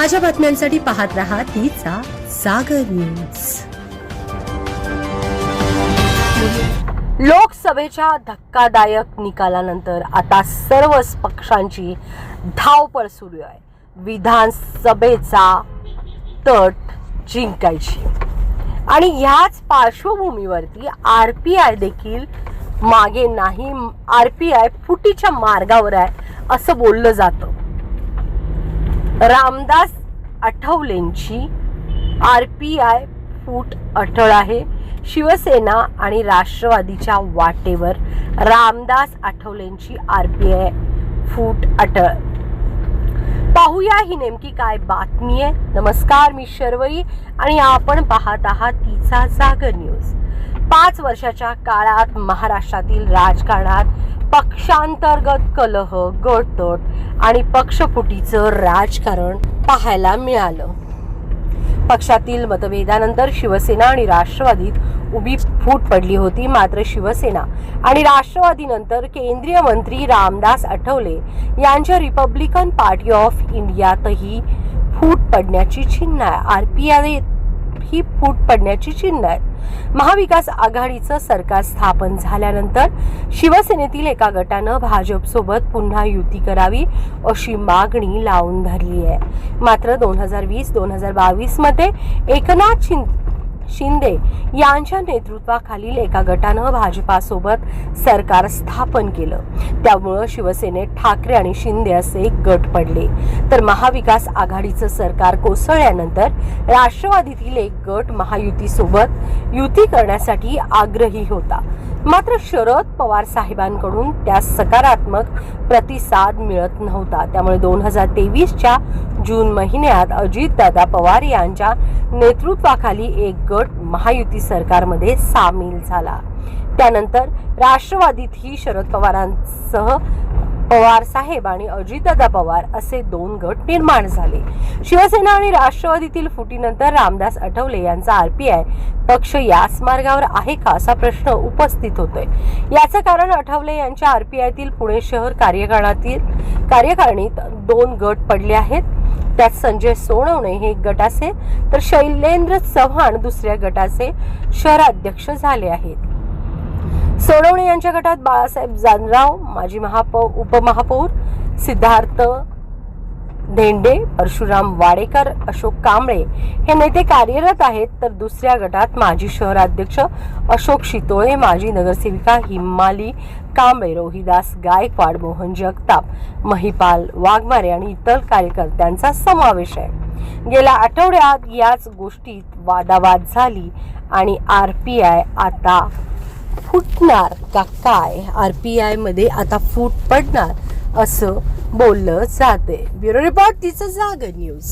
ताज्या बातम्यांसाठी पाहत रहा तिचा सागर न्यूज. लोकसभेच्या धक्कादायक निकालानंतर आता सर्वच पक्षांची धावपळ सुरू आहे. विधानसभेचा तट जिंकायची. आणि ह्याच पार्श्वभूमीवरती आर पी आय देखील मागे नाही आर पी आय फुटीच्या मार्गावर आहे असं बोललं जातं. रामदास आठवलेंची आर पी आय फूट अटळ आहे. शिवसेना आणि राष्ट्रवादीच्या वाटेवर रामदास आठवलेंची आर पी आय फूट अटळ. पाहूया ही नेमकी काय बातमी आहे. नमस्कार मी शर्वरी आणि आपण पाहत आहात तिचा जागर न्यूज. पाच वर्षाच्या काळात महाराष्ट्रातील राजकारणात पक्षांतर्गत कलह गटतट आणि पक्षफुटीचं राजकारण पाहायला मिळालं. पक्षातील मतभेदानंतर शिवसेना आणि राष्ट्रवादीत उभी फूट पडली होती मात्र शिवसेना आणि राष्ट्रवादीनंतर केंद्रीय मंत्री रामदास आठवले यांच्या रिपब्लिकन पार्टी ऑफ इंडियातही फूट पडण्याची चिन्ह आहे. आर पी आय ही फूट पडण्याची चिन्ह आहेत महाविकास आघाडीचं सरकार स्थापन झाल्यानंतर शिवसेनेतील एका गटानं भाजपसोबत पुन्हा युती करावी अशी मागणी लावून धरली आहे मात्र दोन हजार वीस दोन हजार बावीसमध्ये एकनाथ शिं शिंदे यांच्या नेतृत्वाखालील एका गटानं भाजपासोबत सरकार स्थापन केलं. त्यामुळं शिवसेनेत ठाकरे आणि शिंदे असे गट पडले. तर महाविकास आघाडीचं सरकार कोसळल्यानंतर राष्ट्रवादीतील एक गट महायुतीसोबत युती करण्यासाठी आग्रही होता. मात्र शरद पवार साहेबांकडून त्या सकारात्मक प्रतिसाद मिळत नव्हता. त्यामुळे दोन हजार तेवीसच्या जून महिन्यात अजितदादा पवार यांच्या नेतृत्वाखाली एक गट महायुती सरकारमध्ये सामील झाला. त्यानंतर राष्ट्रवादीतही शरद पवारांसह पवार साहेब आणि अजितदादा पवार असे दोन गट निर्माण झाले. शिवसेना आणि राष्ट्रवादीतील फुटीनंतर रामदास आठवले यांचा आरपीआय पक्ष याच मार्गावर आहे का असा प्रश्न उपस्थित होतोय. याचं कारण आठवले यांच्या आरपीआयतील पुणे शहर कार्यकाळातील कार्यकारणीत दोन गट पडले आहेत. त्यात संजय सोनवणे हे एक गटाचे तर शैलेंद्र चव्हाण दुसऱ्या गटाचे शहराध्यक्ष झाले आहेत. सोनवणे यांच्या गटात बाळासाहेब जानराव माजी महापौ उपमहापौर सिद्धार्थ धेंडे परशुराम वाडेकर अशोक कांबळे हे नेते कार्यरत आहेत. तर दुसऱ्या गटात माजी शहराध्यक्ष अशोक शितोळे माजी नगरसेविका हिमाली कांबळे रोहिदास गायकवाड मोहन जगताप महिपाल वाघमारे आणि इतर कार्यकर्त्यांचा समावेश आहे. गेल्या आठवड्यात याच गोष्टीत वादावाद झाली आणि आर पी आय आता फुटणार का काय? आर पी आयमध्ये आता फूट पडणार असं बोललं जाते ब्युरो रिपोर्ट तिचं जाग न्यूज